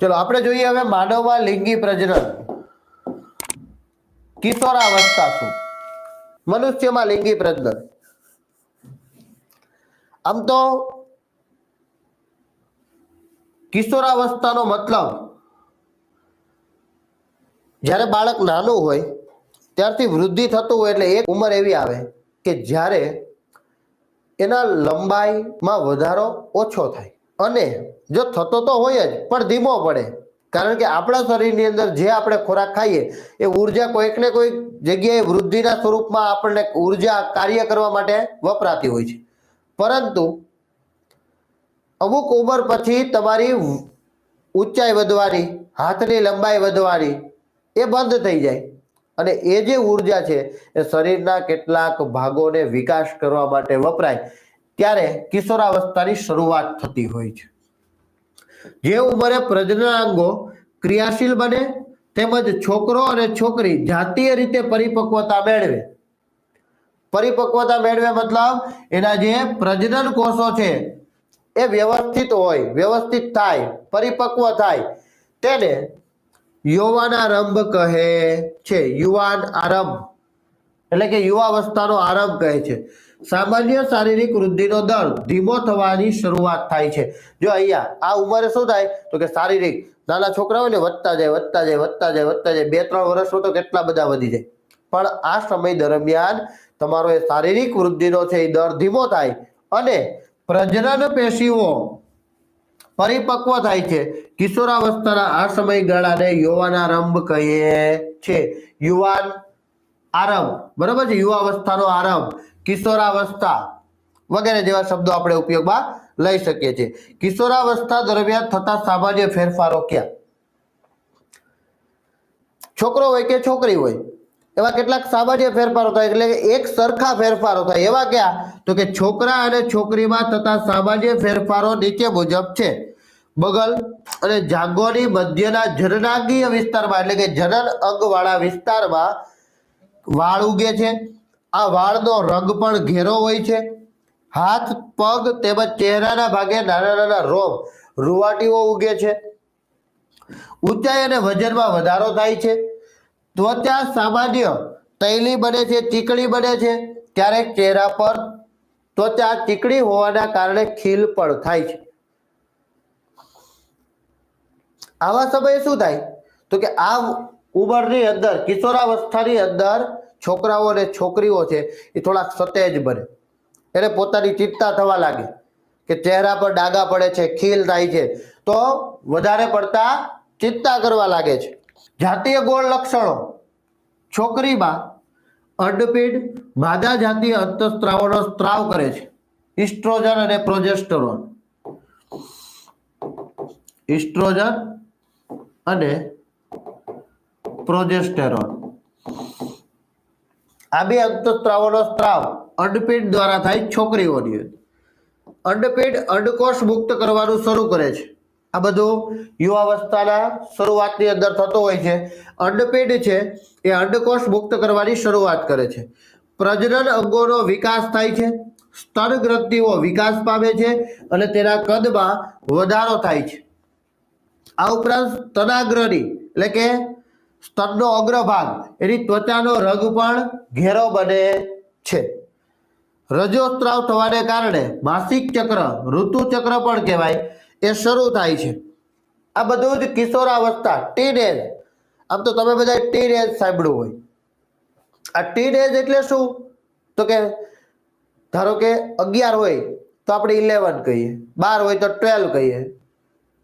ચલો, આપણે જોઈએ હવે માનવમાં લિંગી પ્રજનન. કિશોરાવસ્થા શું? મનુષ્યમાં લિંગી પ્રજનન. આમ તો કિશોરાવસ્થાનો મતલબ જ્યારે બાળક નાનું હોય, ત્યારથી વૃદ્ધિ થતું હોય એટલે એક ઉંમર એવી આવે કે જ્યારે એના લંબાઈમાં વધારો ઓછો થાય. અને જો થતો તો હોય જ, પણ ધીમો પડે. કારણ કે આપણા શરીરની અંદર જે આપણે ખોરાક ખાઈએ, એ ઊર્જા કોઈક ને કોઈક જગ્યાએ વૃદ્ધિના સ્વરૂપમાં આપણને ઊર્જા કાર્ય કરવા માટે વપરાતી હોય છે. પરંતુ અમુક ઉંમર પછી તમારી ઊંચાઈ વધવાની, હાથની લંબાઈ વધવાની, એ બંધ થઈ જાય. અને એ જે ઊર્જા છે, એ શરીરના કેટલાક ભાગોને વિકાસ કરવા માટે વપરાય. ત્યારે કિશોરાવસ્થાની શરૂઆત થતી હોય છે. જે ઉંમરે પ્રજનનાંગો ક્રિયાશીલ બને, તેમજ છોકરો અને છોકરી જાતીય રીતે પરિપક્વતા મેળવે. પરિપક્વતા મેળવે મતલબ એના જે પ્રજનન કોષો છે, એ વ્યવસ્થિત હોય, વ્યવસ્થિત થાય, પરિપક્વ થાય. તેને યુવાન આરંભ કહે છે. યુવાન આરંભ. એટલે કે યુવાવસ્થાનો આરંભ કહે છે. સામાન્ય શારીરિક વૃદ્ધિનો દર ધીમો થવાની શરૂઆત થાય છે. જો અહીંયા આ ઉંમરે શું થાય? તો કે શારીરિક. નાના છોકરાઓને વધતા જાય વધતા જાય વધતા જાય વધતા જાય. બે ત્રણ વર્ષમાં તો કેટલા બધા વધી જાય? પણ આ સમય દરમિયાન તમારો એ શારીરિક વૃદ્ધિનો છે એ દર ધીમો થાય અને પ્રજનન પેશીઓ પરિપક્વ થાય છે. કિશોરાવસ્થાના આ સમયગાળાને યુવાનારંભ કહીએ છે. યુવાન આરંભ બરાબર છે? યુવાવસ્થાનો આરંભ કિશોરાવસ્થા વગેરે જેવા શબ્દો આપણે ઉપયોગમાં લઈ શકીએ છીએ. કિશોરાવસ્થા દરમિયાન થતા સામાન્ય ફેરફારો ક્યાં? છોકરો હોય કે છોકરી હોય, એવા કેટલાક સામાન્ય ફેરફારો થાય, એટલે એક સરખા ફેરફારો થાય. એવા ક્યાં? તો કે છોકરા અને છોકરીમાં થતા સામાન્ય ફેરફારો નીચે મુજબ છે. બગલ અને જાંગોની મધ્યના જનનાંગીય વિસ્તારમાં, એટલે કે જનન અંગવાળા વિસ્તારમાં વાળ ઉગે છે. આ વાળનો રંગ પણ ઘેરો હોય છે. હાથ, પગ તેમજ ચહેરાના ભાગે નાના નાના રોમ, રૂવાટીઓ ઉગે છે. ઊંચાઈ અને વજનમાં વધારો થાય છે. ત્વચા સામાન્ય, તૈલી બને છે, ચીકણી બને છે. ત્યારે ચહેરા પર ત્વચા ચીકણી હોવાના કારણે ખીલ પણ થાય છે. આવા સમયે શું થાય? તો કે આ ઉંમરની અંદર, કિશોરાવસ્થાની અંદર છોકરાઓ અને છોકરીઓ છે, એ થોડાક સતેજ બને. એને પોતાની ચિંતા થવા લાગે કે ચહેરા પર ડાગા પડે છે, ખીલ થાય છે, તો વધારે પડતા ચિંતા કરવા લાગે છે. જાતીય ગોળ લક્ષણો. છોકરીમાં અંડપીંડ માદા જાતીય અંતઃસ્ત્રાવોનો સ્ત્રાવ કરે છે. ઇસ્ટ્રોજન અને પ્રોજેસ્ટરોન. ઇસ્ટ્રોજન અને પ્રોજેસ્ટેરોન. આ બે અંતઃસ્ત્રાવોનો સ્ત્રાવ અંડપીઠ દ્વારા થાય છોકરીઓની. અંડપીઠ અંડકોષ મુક્ત કરવાનું શરૂ કરે છે. આ બધું યુવાવસ્થાના શરૂઆતની અંદર થતો હોય છે. અંડપીઠ છે એ અંડકોષ મુક્ત કરવાની શરૂઆત કરે છે. પ્રજનન અંગોનો વિકાસ થાય છે. સ્તન ગ્રંથિઓ વિકાસ પામે છે અને તેના કદમાં વધારો થાય છે. આ ઉપરાંત સ્તનાગ્રની એટલે કે સ્તનનો અગ્રભાગ. એની ત્વચાનો રંગ પણ ઘેરો બને છે. રજોસ્ત્રાવ થવાને કારણે માસિક ચક્ર ઋતુચક્ર પણ કહેવાય. એ શરૂ થાય છે. આ બધું જ કિશોરાવસ્થા, ટીનેજ. આમ તો તમે બધા ટીનેજ સાંભળ્યું હોય. આ ટીનેજ એટલે શું? તો કે ધારો કે અગિયાર હોય તો આપણે ઇલેવન કહીએ. બાર હોય તો ટ્વેલ્વ કહીએ.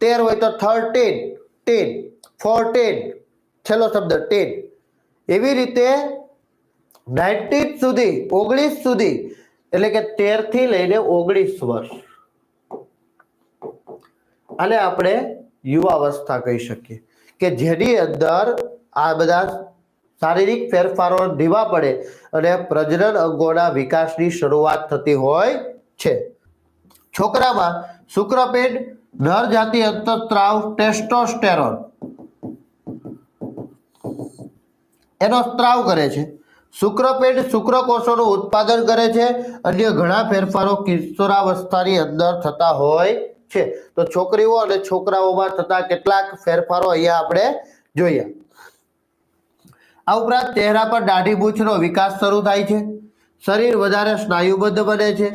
તેર હોય તો થર્ટીન, ટીન, ફોર્ટીન છેલ્લો શબ્દ ટેન. એવી રીતે નાઇન્ટીન સુધી, ઓગણીસ સુધી, એટલે કે તેરથી લઈને ઓગણીસ વર્ષ. અને આપણે યુવાવસ્થા કહી શકીએ કે જેની અંદર આ બધા શારીરિક ફેરફારો ધીમા પડે અને પ્રજનન અંગોના વિકાસની શરૂઆત થતી હોય છે. છોકરામાં શુક્રપેટ, નર જાતિ અંતસ્ત્રાવ, ટેસ્ટોસ્ટેરોન એનો સ્ત્રાવ કરે છે. શુક્રપેટ શુક્રકોષોનું ઉત્પાદન કરે છે. અન્ય ઘણા ફેરફારો કિશોરાવસ્થાની અંદર થતા હોય છે. તો છોકરીઓ અને છોકરાઓમાં થતા કેટલાક ફેરફારો અહીંયા આપણે જોઈએ. આ ઉપરાંત ચહેરા પર દાઢી મૂછનો વિકાસ શરૂ થાય છે. શરીર વધારે સ્નાયુબદ્ધ બને છે.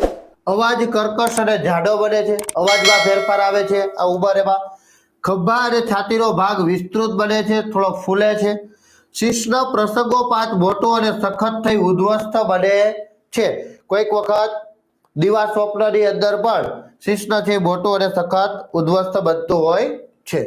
અવાજ કર્કશ અને જાડો બને છે. અવાજમાં ફેરફાર આવે છે. આ ઉંમરેમાં ખભા અને છાતીનો ભાગ વિસ્તૃત બને છે. થોડો ફૂલે છે. શીર્ષનો પ્રસંગોપાત મોટો અને સખત થઈ ઉદ્વસ્ત બને છે. કોઈક વખત દીવા સ્વપ્નની અંદર પણ શિષ્ણ છે મોટું અને સખત ઉદ્વસ્ત બનતું હોય છે.